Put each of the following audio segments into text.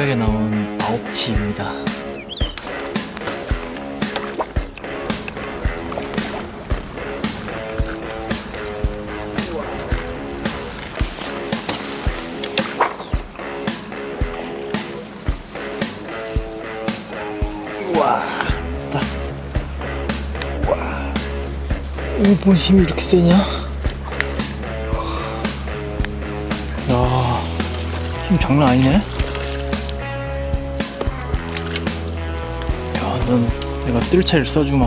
새벽에 나온 아홉치입니다. 우와, 딱. 우와. 오분 힘이 이렇게 세냐? 야, 힘 장난 아니네. 넌 내가 뜰 채를 써주마.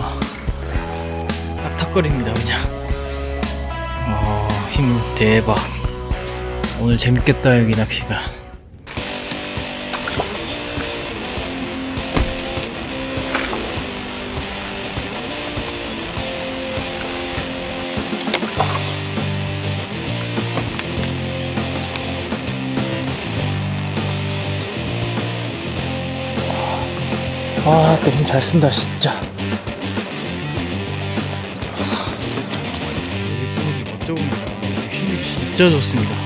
탁탁거립니다, 그냥. 어, 힘 대박. 오늘 재밌겠다, 여기 낚시가. 아, 또 힘 잘 쓴다, 진짜. 여기 멋져봅니다. 힘이 진짜 좋습니다.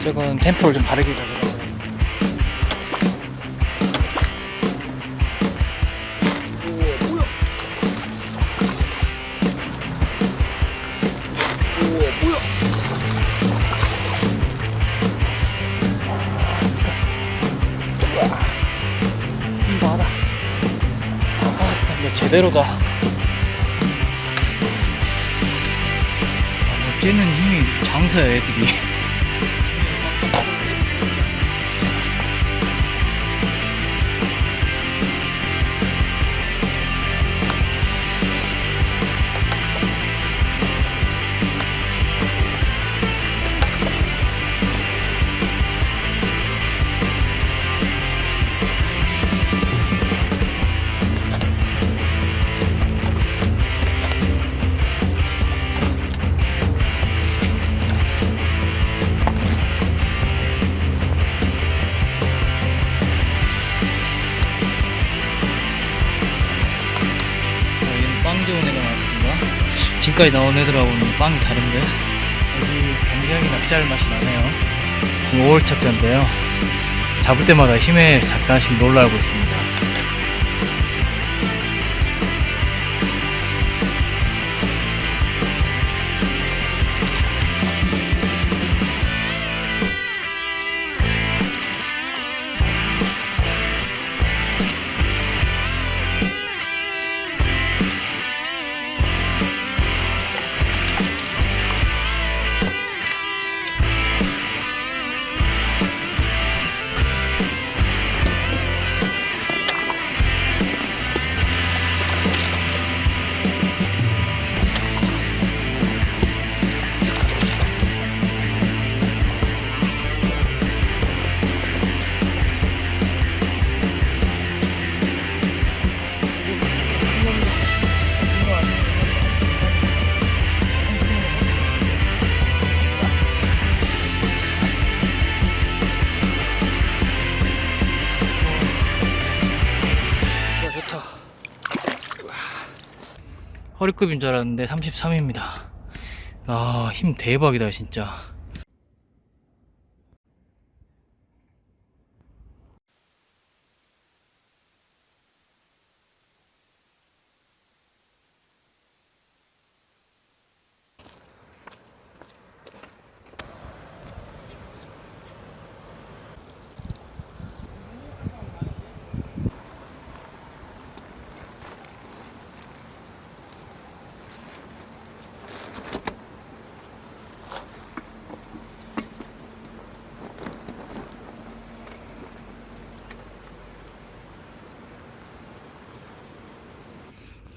저건 템포를 좀 다르게 이거 제대로다. 아, 뭐 쟤는 힘이 장사야, 애들이. 지금까지 나온 애들하고는 빵이 다른데 여기 굉장히 낚시할 맛이 나네요. 지금 5월 척자인데요. 잡을 때마다 힘에 잠깐씩 놀라고 있습니다. 허리급인 줄 알았는데 33입니다. 아, 힘 대박이다, 진짜.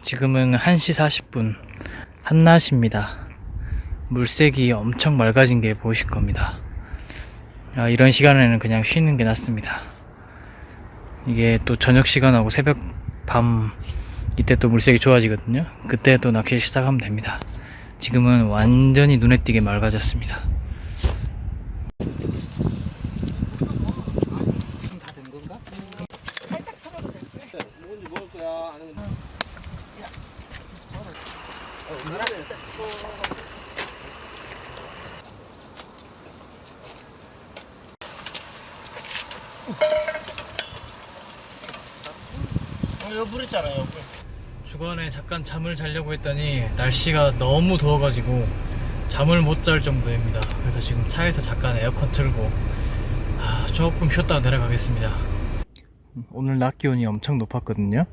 지금은 1시 40분 한낮입니다. 물색이 엄청 맑아진 게 보이실 겁니다. 아, 이런 시간에는 그냥 쉬는 게 낫습니다. 이게 또 저녁 시간하고 새벽 밤 이때 또 물색이 좋아지거든요. 그때 또 낚시 시작하면 됩니다. 지금은 완전히 눈에 띄게 맑아졌습니다. 다된 건가? 뭔지 모를 거야. 아니면 어, 여기 물 있잖아요. 주간에 잠깐 잠을 자려고 했더니 날씨가 너무 더워가지고 잠을 못 잘 정도입니다. 그래서 지금 차에서 잠깐 에어컨 틀고 아, 조금 쉬었다가 내려가겠습니다. 오늘 낮 기온이 엄청 높았거든요.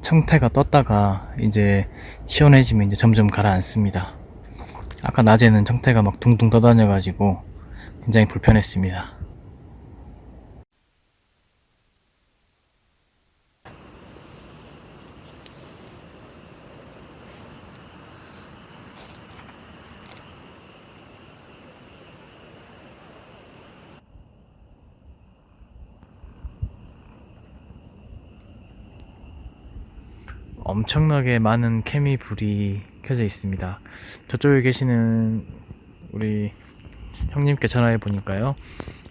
청태가 떴다가 이제 시원해지면 이제 점점 가라앉습니다. 아까 낮에는 청태가 막 둥둥 떠다녀가지고 굉장히 불편했습니다. 엄청나게 많은 케미 불이 켜져 있습니다. 저쪽에 계시는 우리 형님께 전화해 보니까요.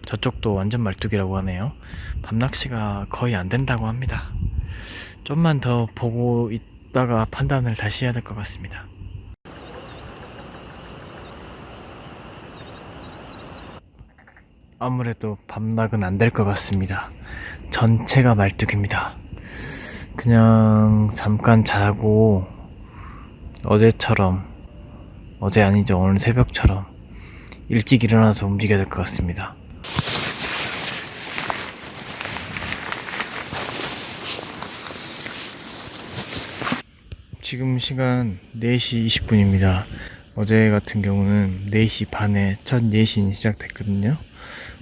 저쪽도 완전 말뚝이라고 하네요. 밤낚시가 거의 안 된다고 합니다. 좀만 더 보고 있다가 판단을 다시 해야 될 것 같습니다. 아무래도 밤락은 안 될 것 같습니다. 전체가 말뚝입니다. 그냥 잠깐 자고 어제처럼 어제 아니죠 오늘 새벽처럼 일찍 일어나서 움직여야 될 것 같습니다. 지금 시간 4시 20분입니다. 어제 같은 경우는 4시 반에 첫 예신이 시작됐거든요.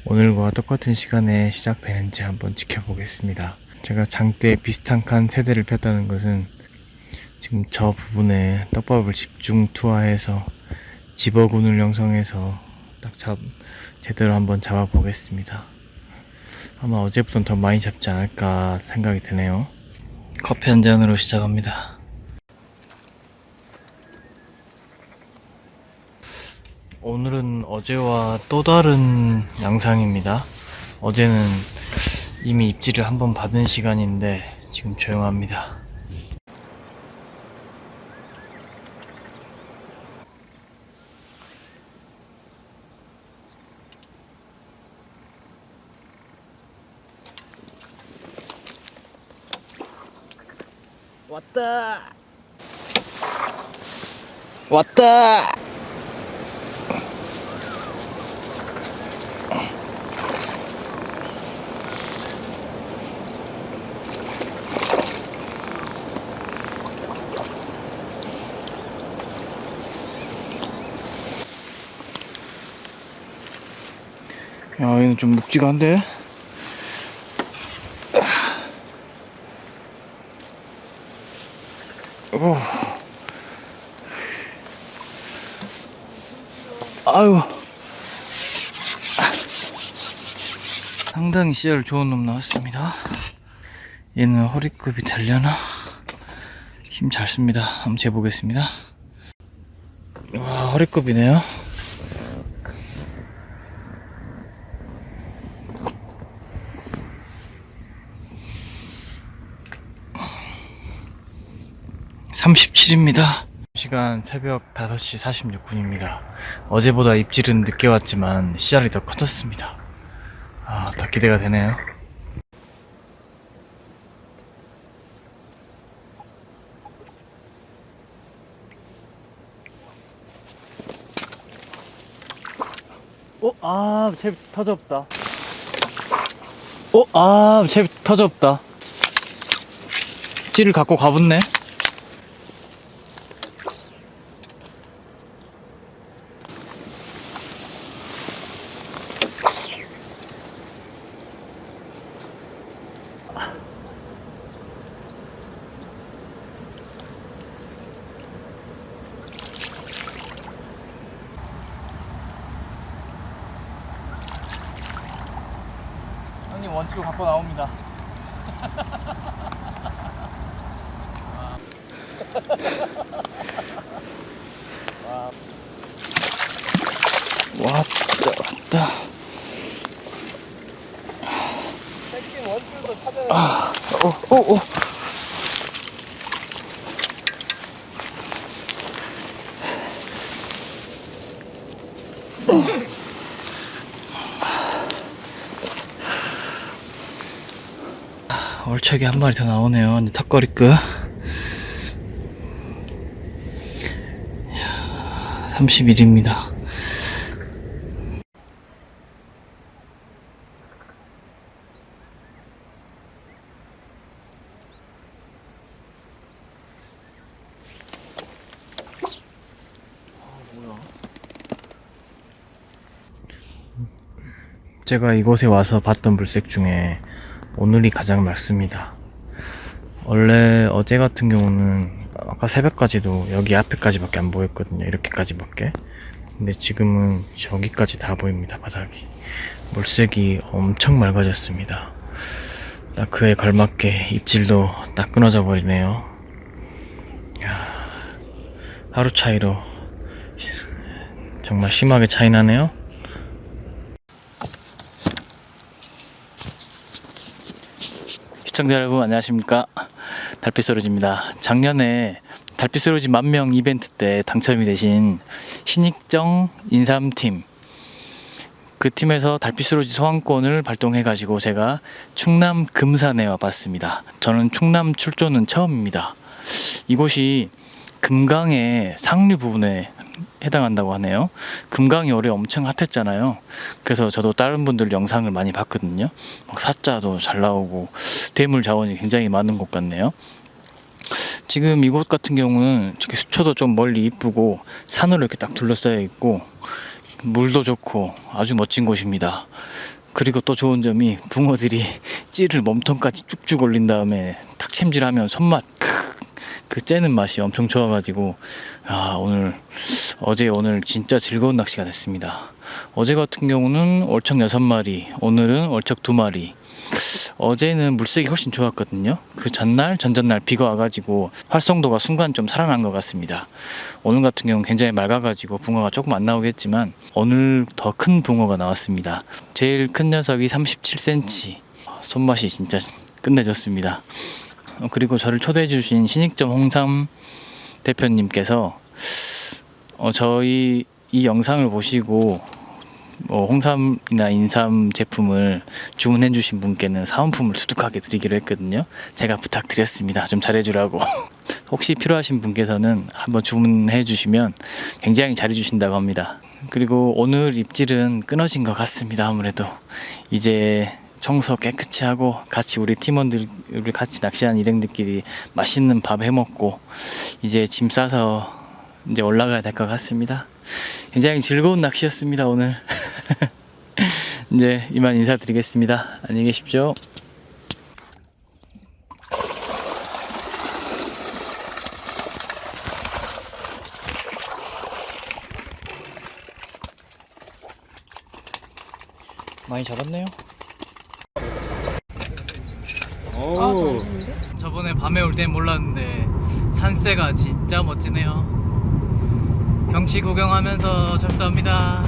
오늘과 똑같은 시간에 시작되는지 한번 지켜보겠습니다. 제가 장대 비슷한 칸 세대를 폈다는 것은 지금 저 부분에 떡밥을 집중 투하해서 집어군을 형성해서 딱 잡, 제대로 한번 잡아 보겠습니다. 아마 어제보단 더 많이 잡지 않을까 생각이 드네요. 커피 한 잔으로 시작합니다. 오늘은 어제와 또 다른 양상입니다. 어제는 이미 입질을 한 번 받은 시간인데 지금 조용합니다. 왔다. 왔다. 좀 묵직한데? 오. 아유. 상당히 씨알 좋은 놈 나왔습니다. 얘는 허리급이 되려나? 힘 잘 씁니다. 한번 재보겠습니다. 와, 허리급이네요. (37입니다) 시간 새벽 5시 46분입니다 어제보다 입질은 늦게 왔지만 씨알이 더 커졌습니다 아 더 기대가 되네요 어? 아, 제 터졌다. 어? 아, 제 터졌다. 찌를 갖고 가붙네. 원줄 갖고 나옵니다. 왔다 왔다. 찾아내. 아, 오, 오, 오. 얼척이 한 마리 더 나오네요. 턱걸이 끝. 31입니다. 제가 이곳에 와서 봤던 물색 중에 오늘이 가장 맑습니다. 원래 어제 같은 경우는 아까 새벽까지도 여기 앞에까지밖에 안 보였거든요. 이렇게까지밖에. 근데 지금은 저기까지 다 보입니다. 바닥이. 물색이 엄청 맑아졌습니다. 딱 그에 걸맞게 입질도 딱 끊어져 버리네요. 하루 차이로 정말 심하게 차이 나네요. 시청자 여러분 안녕하십니까? 달빛소로지입니다. 작년에 달빛소로지 만명 이벤트 때 당첨이 되신 신익정 인삼팀. 그 팀에서 달빛소로지 소환권을 발동해 가지고 제가 충남 금산에 와봤습니다. 저는 충남 출조는 처음입니다. 이곳이 금강의 상류 부분에 해당한다고 하네요. 금강이 올해 엄청 핫했잖아요. 그래서 저도 다른 분들 영상을 많이 봤거든요. 막 사자도 잘 나오고 대물 자원이 굉장히 많은 곳 같네요. 지금 이곳 같은 경우는 저기 수초도 좀 멀리 이쁘고 산으로 이렇게 딱 둘러싸여 있고 물도 좋고 아주 멋진 곳입니다. 그리고 또 좋은 점이 붕어들이 찌를 몸통까지 쭉쭉 올린 다음에 탁 챔질하면 손맛 크, 그 째는 맛이 엄청 좋아가지고 아 오늘 어제 오늘 진짜 즐거운 낚시가 됐습니다. 어제 같은 경우는 얼척 6마리, 오늘은 얼척 2마리. 어제는 물색이 훨씬 좋았거든요. 그 전날, 전전날 비가 와가지고 활성도가 순간 좀 살아난 것 같습니다. 오늘 같은 경우는 굉장히 맑아가지고 붕어가 조금 안 나오겠지만 오늘 더 큰 붕어가 나왔습니다. 제일 큰 녀석이 37cm. 손맛이 진짜 끝내줬습니다. 어, 그리고 저를 초대해 주신 신익점 홍삼 대표님께서 어, 저희 이 영상을 보시고 뭐 홍삼이나 인삼 제품을 주문해 주신 분께는 사은품을 두둑하게 드리기로 했거든요. 제가 부탁드렸습니다. 좀 잘해주라고. 혹시 필요하신 분께서는 한번 주문해 주시면 굉장히 잘해 주신다고 합니다. 그리고 오늘 입질은 끊어진 것 같습니다. 아무래도 이제 청소 깨끗이 하고 같이 우리 팀원들 우리 같이 낚시한 일행들끼리 맛있는 밥 해 먹고 이제 짐 싸서 이제 올라가야 될 것 같습니다. 굉장히 즐거운 낚시였습니다 오늘. 이제 이만 인사드리겠습니다. 안녕히 계십시오. 많이 잡았네요. 오. 저번에 밤에 올 땐 몰랐는데 산세가 진짜 멋지네요. 경치 구경하면서 철수합니다.